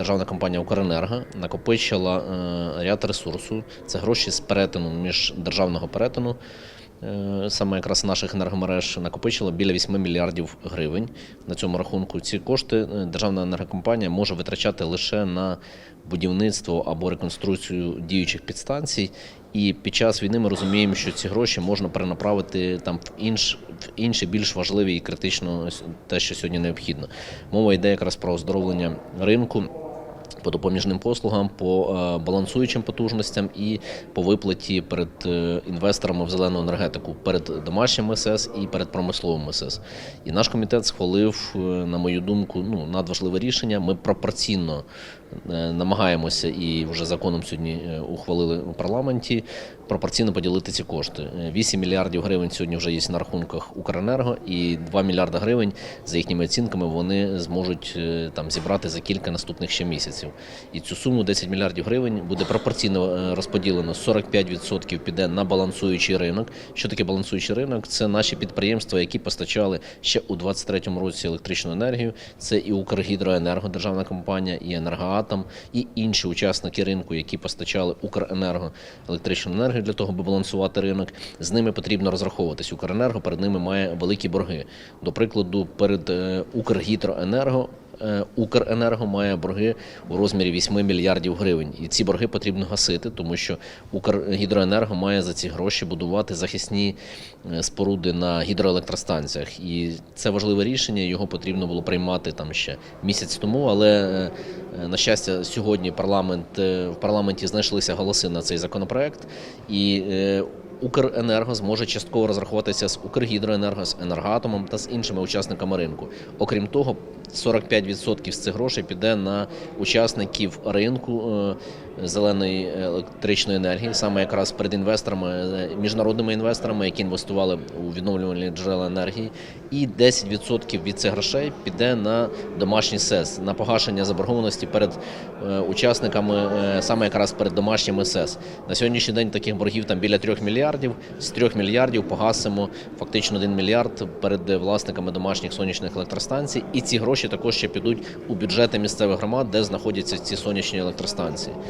державна компанія Укренерго накопичила е, ряд ресурсу. Це гроші з перетину між державного перетину. е, Саме якраз наших енергомереж накопичила біля 8 мільярдів гривень на цьому рахунку. Ці кошти е, державна енергокомпанія може витрачати лише на будівництво або реконструкцію діючих підстанцій. І під час війни ми розуміємо, що ці гроші можна перенаправити там в інш в інші більш важливі і критично те, що сьогодні необхідно. Мова йде якраз про оздоровлення ринку. По допоміжним послугам, по е, балансуючим потужностям і по виплаті перед е, інвесторами в зелену енергетику, перед домашнім МСС і перед промисловим МСС. І наш комітет схвалив, е, на мою думку, ну надважливе рішення. Ми пропорційно намагаємося і вже законом сьогодні ухвалили у парламенті пропорційно поділити ці кошти. Е, 8 мільярдів гривень сьогодні вже є на рахунках Укренерго, і 2 мільярди гривень за їхніми оцінками вони зможуть там зібрати за кілька наступних ще місяців. І цю суму 10 мільярдів гривень буде пропорційно е, розподілено. 45% піде на балансуючий ринок. Що таке балансуючий ринок? Це наші підприємства, які постачали ще у 2023 році електричну енергію. Це і Укргідроенерго, державна компанія, і Енергоатом, і інші учасники ринку, які постачали Укренерго електричну енергію для того, аби балансувати ринок. З ними потрібно розраховуватись. Укренерго перед ними має великі борги. До прикладу, перед е, Укргідроенерго. Е, Укренерго має борги у розмірі 8 мільярдів гривень, і ці борги потрібно гасити, тому що Укргідроенерго має за ці гроші будувати захисні е, споруди на гідроелектростанціях. І це важливе рішення. Його потрібно було приймати там ще місяць тому. Але е, на щастя, сьогодні парламент в парламенті знайшлися голоси на цей законопроект і. Укренерго зможе частково розрахуватися з Укргідроенерго, з енергоатомом та з іншими учасниками ринку. Окрім того, 45% з цих грошей піде на учасників ринку е, зеленої електричної енергії, саме якраз перед інвесторами, е, міжнародними інвесторами, які інвестували у відновлювальні джерела енергії, і 10% від цих грошей піде на домашній СЕС, на погашення заборгованості перед е, учасниками, саме якраз перед домашнім СЕС. На сьогоднішній день таких боргів там біля 3 мільярдів. З 3 мільярдів погасимо фактично 1 мільярд перед власниками домашніх сонячних електростанцій. І ці гроші також ще підуть у бюджети місцевих громад, де знаходяться ці сонячні електростанції.